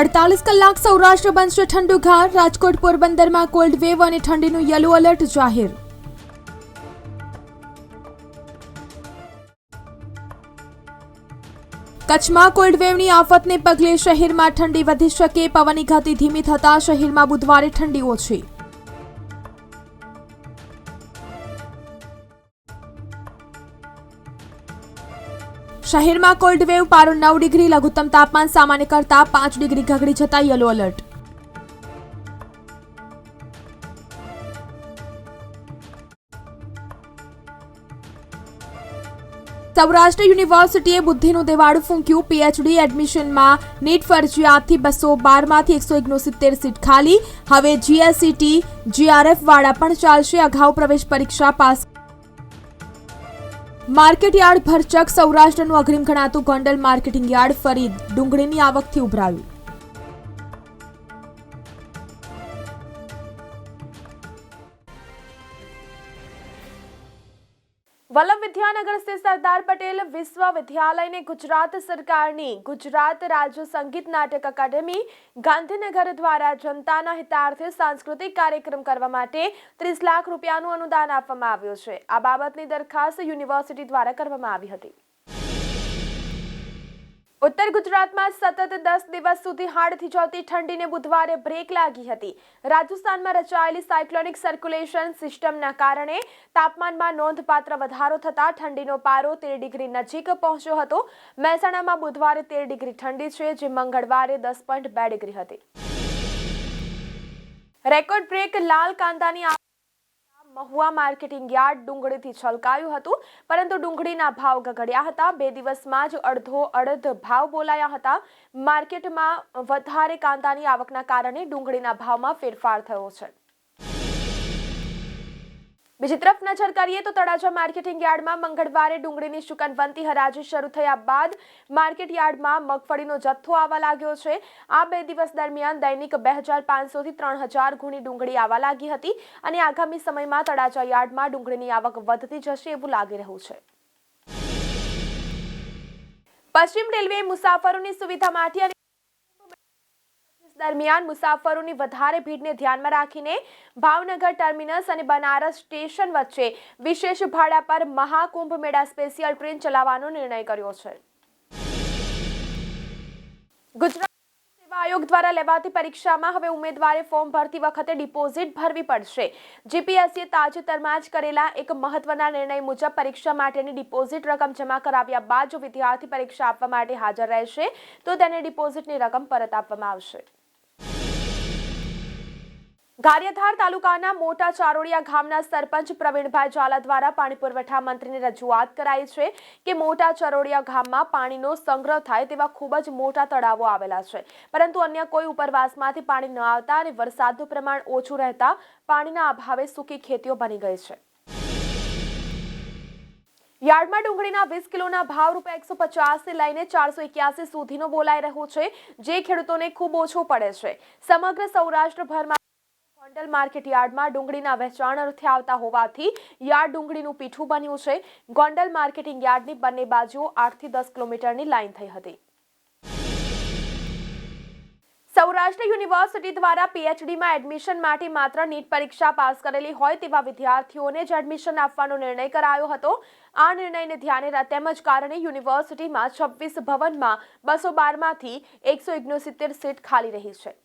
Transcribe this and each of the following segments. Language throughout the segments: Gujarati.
અડતાલીસ કલાક સૌરાષ્ટ્ર બનશે ઠંડુગાર રાજકોટ, પોરબંદરમાં કોલ્ડ વેવ અને ઠંડીનું યલો એલર્ટ જાહેર. કચ્છમાં કોલ્ડ વેવની આફતને પગલે શહેરમાં ઠંડી વધી શકે. પવનની ગતિ ધીમી થતાં શહેરમાં બુધવારે ઠંડી ઓછી શહેરમાં કોલ્ડ વેવ પારો નવ ડિગ્રી, લઘુત્તમ તાપમાન સામાન્ય કરતા પાંચ ડિગ્રી ઘગડી જતા યલો એલર્ટ. સૌરાષ્ટ્ર યુનિવર્સિટીએ બુદ્ધિનું દેવાળું ફૂંક્યું. પીએચડી એડમિશનમાં નીટ ફરજિયાતથી બસો બારમાંથી એકસો ઓગણસિત્તેર સીટ ખાલી. હવે જીએસસીટી જીઆરએફ વાળા પણ ચાલશે. અગાઉ પ્રવેશ પરીક્ષા પાસ માર્કેટ યાર્ડ ભરચક સૌરાષ્ટ્રનું અગ્રીમ ગણાતું ગોંડલ માર્કેટિંગ યાર્ડ ફરી ડુંગળીની આવકથી ઉભરાયું. વલ્લભ વિદ્યાનગર સ્થિત સરદાર પટેલ વિશ્વવિદ્યાલયને ગુજરાત સરકારની ગુજરાત રાજ્ય સંગીત નાટક અકાદમી ગાંધીનગર દ્વારા જનતાના હિતાર્થે સાંસ્કૃતિક કાર્યક્રમ કરવા માટે ત્રીસ લાખ રૂપિયાનું અનુદાન આપવામાં આવ્યું છે. આ બાબતની દરખાસ્ત યુનિવર્સિટી દ્વારા કરવામાં આવી હતી. ઉત્તર ગુજરાતમાં સતત દસ દિવસ સુધી હાડથી જવતી ઠંડીને બુધવારે બ્રેક લાગી હતી. રાજસ્થાનમાં રચાયેલી સાયક્લોનિક સર્ક્યુલેશન સિસ્ટમના કારણે તાપમાનમાં નોંધપાત્ર વધારો થતાં ઠંડીનો પારો તેર ડિગ્રી નજીક પહોંચ્યો હતો. મહેસાણામાં બુધવારે તેર ડિગ્રી ઠંડી છે, જે મંગળવારે દસ પોઈન્ટ બે ડિગ્રી હતી. રેકોર્ડ બ્રેક લાલ કાંદાની મહુવા માર્કેટિંગ યાર્ડ ડુંગળીથી છલકાયું હતું, પરંતુ ડુંગળીના ભાવ ગગડ્યા હતા. બે દિવસમાં જ અડધો અડધ ભાવ બોલાયા હતા. માર્કેટમાં વધારે કાંદાની આવકના કારણે ડુંગળીના ભાવમાં ફેરફાર થયો છે. બીજી તરફ નજર કરીએ તો તળાજા માર્કેટિંગ યાર્ડમાં મંગળવારે ડુંગળીની શુકનવંતી હરાજી શરૂ થયા બાદ માર્કેટ યાર્ડમાં મગફળીનો જથ્થો આવવા લાગ્યો છે. આ બે દિવસ દરમિયાન દૈનિક બે હજાર પાંચસોથી ત્રણ હજાર ગુણી ડુંગળી આવવા લાગી હતી અને આગામી સમયમાં તળાજા યાર્ડમાં ડુંગળીની આવક વધતી જશે એવું લાગી રહ્યું છે. પશ્ચિમ રેલવે મુસાફરોની સુવિધા માટે દરમિયાન મુસાફરોની વધારે ભીડને ધ્યાનમાં રાખીને ભાવનગર ટર્મિનસ અને બનારસ સ્ટેશન વચ્ચે વિશેષ ભાડા પર મહાકુંભ મેળા સ્પેશિયલ ટ્રેન ચલાવવાનો નિર્ણય કર્યો છે. ગુજરાત સેવા આયોગ દ્વારા લેવાતી પરીક્ષામાં હવે ઉમેદવારે ફોર્મ ભરતી વખતે ડિપોઝિટ ભરવી પડશે. જીપીએસસીએ તાજેતરમાં જ કરેલા એક મહત્વના નિર્ણય મુજબ પરીક્ષા માટેની ડિપોઝિટ રકમ જમા કરાવ્યા બાદ જો વિદ્યાર્થી પરીક્ષા આપવા માટે હાજર રહેશે, તો તેને ડિપોઝિટની રકમ પરત આપવામાં આવશે. ગારિયાધાર તાલુકાના મોટા ચારોડિયા ગામના સરપંચ પ્રવીણભાઈ ઝાલા દ્વારા પાણી પુરવઠા મંત્રીને રજૂઆત કરાઈ છે કે મોટા ચરોડિયા ગામમાં પાણીનો સંગ્રહ થાય તેવા ખૂબ જ મોટા તળાવો આવેલા છે. પરંતુ અન્ય કોઈ ઉપરવાસમાંથી પાણી ન આવતા અને વરસાદનું પ્રમાણ ઓછું રહેતા પાણીના અભાવે સૂકી ખેતીઓ બની ગઈ છે. યાર્ડમાં ડુંગળીના વીસ કિલોના ભાવ રૂપિયા એકસો પચાસથી લઈને ચારસો એક્યાસી સુધીનો બોલાઈ રહ્યો છે. જે ખેડૂતોને ખૂબ ઓછો પડે છે. સમગ્ર સૌરાષ્ટ્રભરમાં ગોંડલ માર્કેટ યાર્ડમાં ડુંગળીના વેચાણ અર્થે આવતા હોવાથી યાર્ડ ડુંગળીનું પીઠું બન્યું છે. ગોંડલ માર્કેટિંગ યાર્ડની બંને બાજુઓ આઠથી દસ કિલોમીટરની લાઇન થઈ હતી. સૌરાષ્ટ્ર યુનિવર્સિટી દ્વારા પીએચડીમાં એડમિશન માટે માત્ર નીટ પરીક્ષા પાસ કરેલી હોય તેવા વિદ્યાર્થીઓને જ એડમિશન આપવાનો નિર્ણય કરાયો હતો. આ નિર્ણયને ધ્યાને તેમજ કારણે યુનિવર્સિટીમાં છવ્વીસ ભવનમાં બસો બારમાંથી એકસો ઓગણસિત્તેર સીટ ખાલી રહી છે.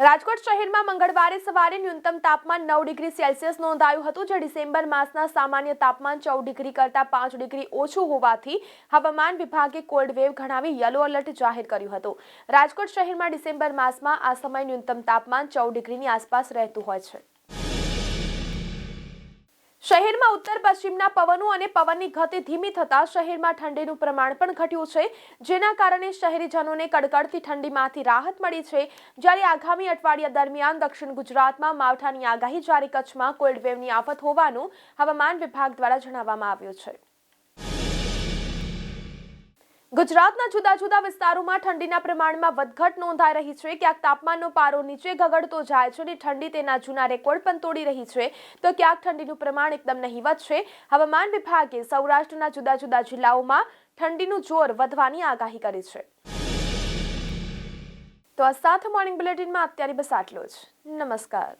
રાજકોટ શહેરમાં મંગળવારે સવારે ન્યૂનતમ તાપમાન નવ ડિગ્રી સેલ્સિયસ નોંધાયું હતું, જે ડિસેમ્બર માસના સામાન્ય તાપમાન ચૌદ ડિગ્રી કરતાં પાંચ ડિગ્રી ઓછું હોવાથી હવામાન વિભાગે કોલ્ડ વેવ ગણાવી યલો એલર્ટ જાહેર કર્યું હતું. રાજકોટ શહેરમાં ડિસેમ્બર માસમાં આ સમય ન્યૂનતમ તાપમાન ચૌદ ડિગ્રીની આસપાસ રહેતું હોય છે. શહેરમાં ઉત્તર પશ્ચિમના પવનો અને પવનની ગતિ ધીમી થતા શહેરમાં ઠંડીનું પ્રમાણ પણ ઘટ્યું છે. જેના કારણે શહેરીજનોને કડકડતી ઠંડીમાંથી રાહત મળી છે. જ્યારે આગામી અઠવાડિયા દરમિયાન દક્ષિણ ગુજરાતમાં માવઠાની આગાહી જ્યારે કચ્છમાં કોલ્ડ વેવની આફત હોવાનું હવામાન વિભાગ દ્વારા જણાવવામાં આવ્યું છે. ગુજરાતના જુદા જુદા વિસ્તારોમાં ઠંડીના પ્રમાણમાં વધઘટ નોંધાઈ રહી છે. ક્યાંક તાપમાનનો પારો નીચે ગગડતો જાય છે અને ઠંડી તેના જૂના રેકોર્ડ પણ તોડી રહી છે. તો ક્યાંક ઠંડીનું પ્રમાણ એકદમ નહીવત છે હવામાન વિભાગે સૌરાષ્ટ્રના જુદા જુદા જિલ્લાઓમાં ઠંડીનું જોર વધવાની આગાહી કરી છે. તો આ સાથે મોર્નિંગ બુલેટિનમાં અત્યારે બસ આટલો જ. નમસ્કાર.